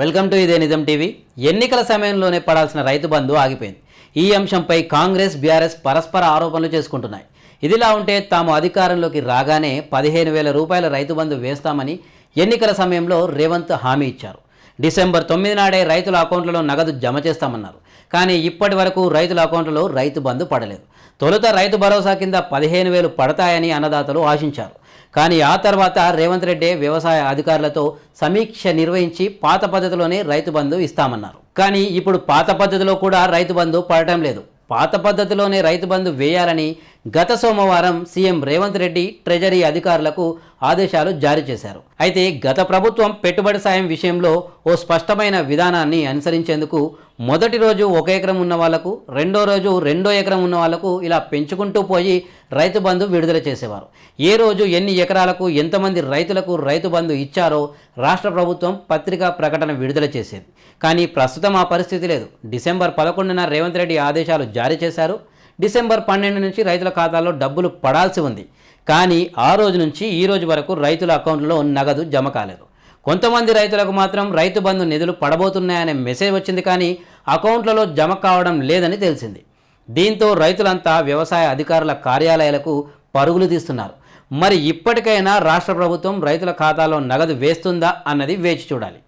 Welcome to ఇదే నిజం TV. ఎన్నికల సమయంలోనే పడాల్సిన రైతు బంధు ఆగిపోయింది. ఈ అంశంపై కాంగ్రెస్ బీఆర్ఎస్ పరస్పర ఆరోపణలు చేసుకుంటున్నాయి. ఇదిలా ఉంటే తాము అధికారంలోకి రాగానే పదిహేను వేల రూపాయల రైతు బంధు వేస్తామని ఎన్నికల సమయంలో రేవంత్ హామీ ఇచ్చారు. డిసెంబర్ తొమ్మిది నాడే రైతుల అకౌంట్లలో నగదు జమ చేస్తామన్నారు. కానీ ఇప్పటి వరకు రైతుల అకౌంట్లలో రైతు బంధు పడలేదు. తొలుత రైతు భరోసా కింద పదిహేను వేలు పడతాయని అన్నదాతలు ఆశించారు. కానీ ఆ తర్వాత రేవంత్ రెడ్డి వ్యవసాయ అధికారులతో సమీక్ష నిర్వహించి పాత పద్ధతిలోనే రైతు బంధు ఇస్తామన్నారు. కానీ ఇప్పుడు పాత పద్ధతిలో కూడా రైతు బంధు పడటం లేదు. పాత పద్ధతిలోనే రైతు బంధు వేయాలని గత సోమవారం సీఎం రేవంత్ రెడ్డి ట్రెజరీ అధికారులకు ఆదేశాలు జారీ చేశారు. అయితే గత ప్రభుత్వం పెట్టుబడి సాయం విషయంలో ఓ స్పష్టమైన విధానాన్ని అనుసరించేందుకు మొదటి రోజు ఒక ఎకరం ఉన్న వాళ్ళకు రెండో రోజు రెండో ఎకరం ఉన్న వాళ్ళకు ఇలా పెంచుకుంటూ పోయి రైతు బంధు విడుదల చేసేవారు. ఏ రోజు ఎన్ని ఎకరాలకు ఎంతమంది రైతులకు రైతు బంధు ఇచ్చారో రాష్ట్ర ప్రభుత్వం పత్రికా ప్రకటన విడుదల చేసేది. కానీ ప్రస్తుతం ఆ పరిస్థితి లేదు. డిసెంబర్ పదకొండున రేవంత్ రెడ్డి ఆదేశాలు జారీ చేశారు. డిసెంబర్ పన్నెండు నుంచి రైతుల ఖాతాలో డబ్బులు పడాల్సి ఉంది. కానీ ఆ రోజు నుంచి ఈ రోజు వరకు రైతుల అకౌంట్లో నగదు జమ కాలేదు. కొంతమంది రైతులకు మాత్రం రైతు బంధు నిధులు పడబోతున్నాయనే మెసేజ్ వచ్చింది కానీ అకౌంట్లలో జమ కావడం లేదని తెలిసింది. దీంతో రైతులంతా వ్యవసాయ అధికారుల కార్యాలయాలకు పరుగులు తీస్తున్నారు. మరి ఇప్పటికైనా రాష్ట్ర ప్రభుత్వం రైతుల ఖాతాలో నగదు వేస్తుందా అన్నది వేచి చూడాలి.